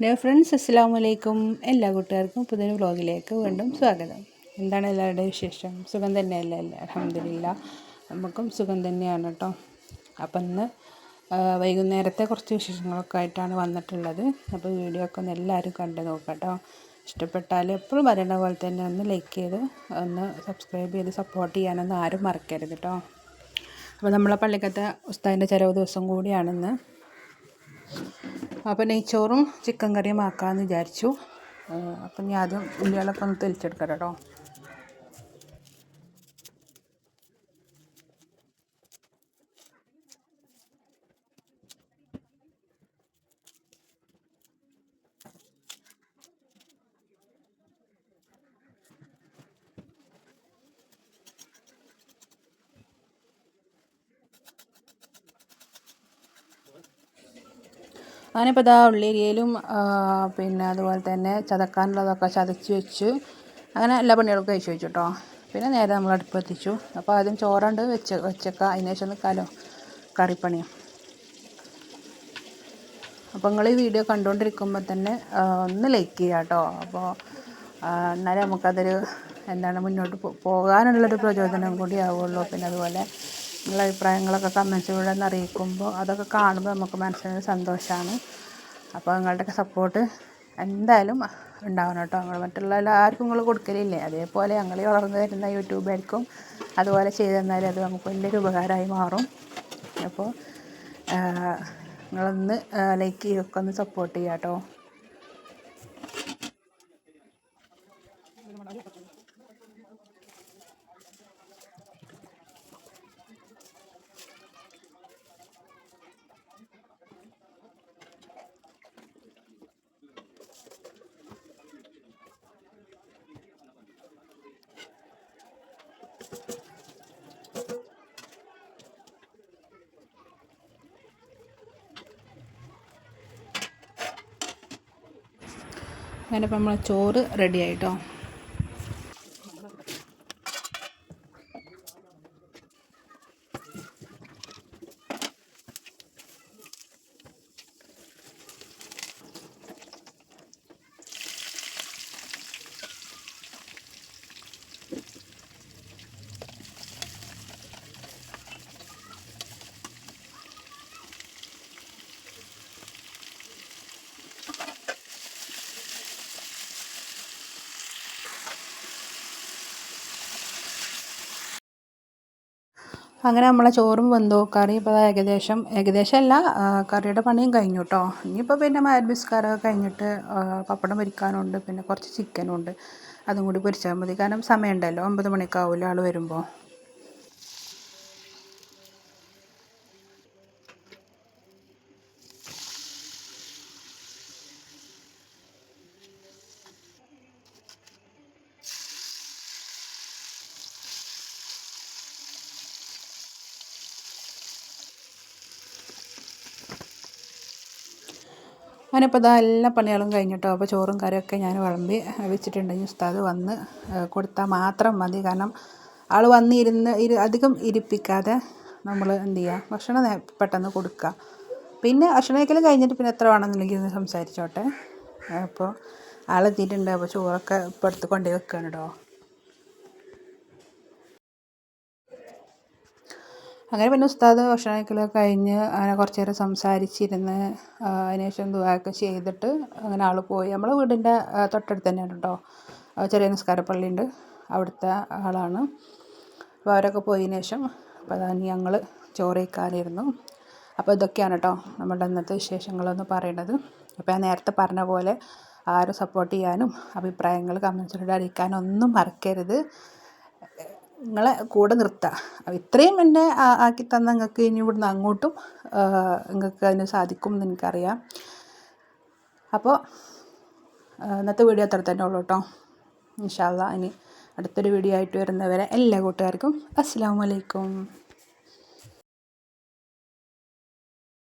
Hello friends അസ്സാം വലൈക്കും എല്ലാ കൂട്ടുകാർക്കും പുതിയ വ്ളോഗിലേക്ക് വീണ്ടും സ്വാഗതം എന്താണ് എല്ലാവരുടെയും വിശേഷം സുഖം തന്നെയല്ലേ അല്ലേ അലഹമില്ല നമുക്കും സുഖം തന്നെയാണ് കേട്ടോ അപ്പം ഇന്ന് വൈകുന്നേരത്തെ കുറച്ച് വിശേഷങ്ങളൊക്കെ ആയിട്ടാണ് വന്നിട്ടുള്ളത്. അപ്പോൾ വീഡിയോ ഒക്കെ ഒന്ന് എല്ലാവരും കണ്ടു നോക്കാം കേട്ടോ ഇഷ്ടപ്പെട്ടാൽ എപ്പോഴും വരേണ്ട പോലെ തന്നെ ഒന്ന് ലൈക്ക് ചെയ്ത് ഒന്ന് സബ്സ്ക്രൈബ് ചെയ്ത് സപ്പോർട്ട് ചെയ്യാനൊന്നും ആരും മറക്കരുത് കേട്ടോ അപ്പോൾ നമ്മളെ പള്ളിക്കത്തെ ഉസ്താദിന്റെ ചിലവ് ദിവസം കൂടിയാണിന്ന്. അപ്പോൾ നെയ്ച്ചോറും ചിക്കൻ കറിയും ആക്കാമെന്ന് വിചാരിച്ചു. അപ്പം ഞാൻ ആദ്യം ഉള്ളികളൊക്കെ ഒന്ന് തെളിച്ചെടുക്കാം ഇപ്പോൾ ഇതാ ഉള്ളേരിയയിലും പിന്നെ അതുപോലെ തന്നെ ചതക്കാനുള്ളതൊക്കെ ചതച്ച് വെച്ച് അങ്ങനെ എല്ലാ പണികളൊക്കെ കഴിച്ചു വെച്ചു കേട്ടോ പിന്നെ നേരെ നമ്മൾ അടുപ്പെത്തിച്ചു അപ്പോൾ ആദ്യം ചോറുണ്ട് വെച്ച് വെച്ചേക്കാം. അതിന് ശേഷം നിൽക്കാമല്ലോ കറിപ്പണി. അപ്പോൾ നിങ്ങൾ ഈ വീഡിയോ കണ്ടുകൊണ്ടിരിക്കുമ്പോൾ തന്നെ ഒന്ന് ലൈക്ക് ചെയ്യുക കേട്ടോ അപ്പോൾ എന്നാലേ നമുക്കതൊരു എന്താണ് മുന്നോട്ട് പോകാനുള്ളൊരു പ്രചോദനം കൂടി ആവുള്ളൂ. പിന്നെ അതുപോലെ നിങ്ങളുടെ അഭിപ്രായങ്ങളൊക്കെ കമൻസിലൂടെ ഒന്ന് അറിയിക്കുമ്പോൾ അതൊക്കെ കാണുമ്പോൾ നമുക്ക് മനസ്സിനൊരു സന്തോഷമാണ് അപ്പോൾ നിങ്ങളുടെയൊക്കെ സപ്പോർട്ട് എന്തായാലും ഉണ്ടാവണം കേട്ടോ. നിങ്ങൾ മറ്റുള്ള എല്ലാവർക്കും നിങ്ങൾ കൊടുക്കലില്ലേ? അതേപോലെ ഞങ്ങൾ വളർന്നു വരുന്ന യൂട്യൂബായിരിക്കും അതുപോലെ ചെയ്തു തന്നാൽ അത് നമുക്ക് വലിയൊരു ഉപകാരമായി മാറും. അപ്പോൾ നിങ്ങളൊന്ന് ലൈക്ക് ചെയ്യൊക്കെ ഒന്ന് സപ്പോർട്ട് ചെയ്യാം കേട്ടോ അങ്ങനെ ഇപ്പം നമ്മൾ ചോറ് റെഡി ആയിട്ടോ? അങ്ങനെ നമ്മളെ ചോറും വെന്തു കറി ഇപ്പോൾ ഏകദേശം ഏകദേശം അല്ല കറിയുടെ പണിയും കഴിഞ്ഞു കേട്ടോ ഇനിയിപ്പോൾ പിന്നെ മയൽബിസ്കാരൊക്കെ കഴിഞ്ഞിട്ട് പപ്പടം പൊരിക്കാനുണ്ട് പിന്നെ കുറച്ച് ചിക്കനും ഉണ്ട്. അതും കൂടി പൊരിച്ചാൽ മതി. കാരണം സമയമുണ്ടല്ലോ ഒമ്പത് മണിക്കാവില്ല ആൾ വരുമ്പോൾ അങ്ങനെപ്പോൾ ഇതാ എല്ലാ പണികളും കഴിഞ്ഞിട്ടോ. അപ്പോൾ ചോറും കറിയൊക്കെ ഞാൻ വിളമ്പി വെച്ചിട്ടുണ്ടെങ്കിൽ ഉസ്താദ് വന്ന് കൊടുത്താൽ മാത്രം മതി. കാരണം ആൾ വന്നിരുന്ന് ഇരു അധികം ഇരിപ്പിക്കാതെ നമ്മൾ എന്ത് ചെയ്യുക ഭക്ഷണം പെട്ടെന്ന് കൊടുക്കുക പിന്നെ ഭക്ഷണം കഴിഞ്ഞിട്ട് പിന്നെ എത്ര വേണമെന്നുണ്ടെങ്കിൽ ഒന്ന് സംസാരിച്ചോട്ടെ. അപ്പോൾ ആളെത്തിയിട്ടുണ്ട്. അപ്പോൾ ചോറൊക്കെ ഇപ്പോൾ എടുത്ത് കൊണ്ടുപോയി വെക്കുകയാണ് കേട്ടോ അങ്ങനെ പിന്നെ ഉസ്താദ് ഭക്ഷണം കഴിക്കലൊക്കെ കഴിഞ്ഞ് അങ്ങനെ കുറച്ച് നേരം സംസാരിച്ചിരുന്ന് അതിനുശേഷം ദുആയൊക്കെ ചെയ്തിട്ട് അങ്ങനെ ആൾ പോയി. നമ്മളെ വീടിന്റെ തൊട്ടടുത്ത് തന്നെയാണ് കേട്ടോ. ചെറിയ നിസ്കാര പള്ളിയുണ്ട് അവിടുത്തെ ആളാണ്. അപ്പോൾ അവരൊക്കെ പോയതിന് ശേഷം അപ്പോൾ അതാ ഞങ്ങൾ ചോറ് കഴിക്കാനിരുന്നു അപ്പോൾ ഇതൊക്കെയാണ് കേട്ടോ നമ്മളുടെ ഇന്നത്തെ വിശേഷങ്ങളെന്ന് പറയുന്നത്. അപ്പോൾ ഞാൻ നേരത്തെ പറഞ്ഞ പോലെ ആരും സപ്പോർട്ട് ചെയ്യാനും അഭിപ്രായങ്ങൾ കമൻസിലൂടെ അറിയിക്കാനൊന്നും മറക്കരുത്. നിങ്ങളെ കൂടെ നിർത്തുക ഇത്രയും എന്നെ ആക്കി തന്ന നിങ്ങൾക്ക് ഇനി ഇവിടുന്ന് അങ്ങോട്ടും നിങ്ങൾക്ക് അതിന് സാധിക്കും എന്ന് എനിക്കറിയാം. അപ്പോൾ ഇന്നത്തെ വീഡിയോ അത്ര തന്നെ ഉള്ളൂ കേട്ടോ. ഇൻഷാല്ല ഇനി അടുത്തൊരു വീഡിയോ ആയിട്ട് വരുന്നവരെ എല്ലാ കൂട്ടുകാർക്കും അസ്സാം വലൈക്കും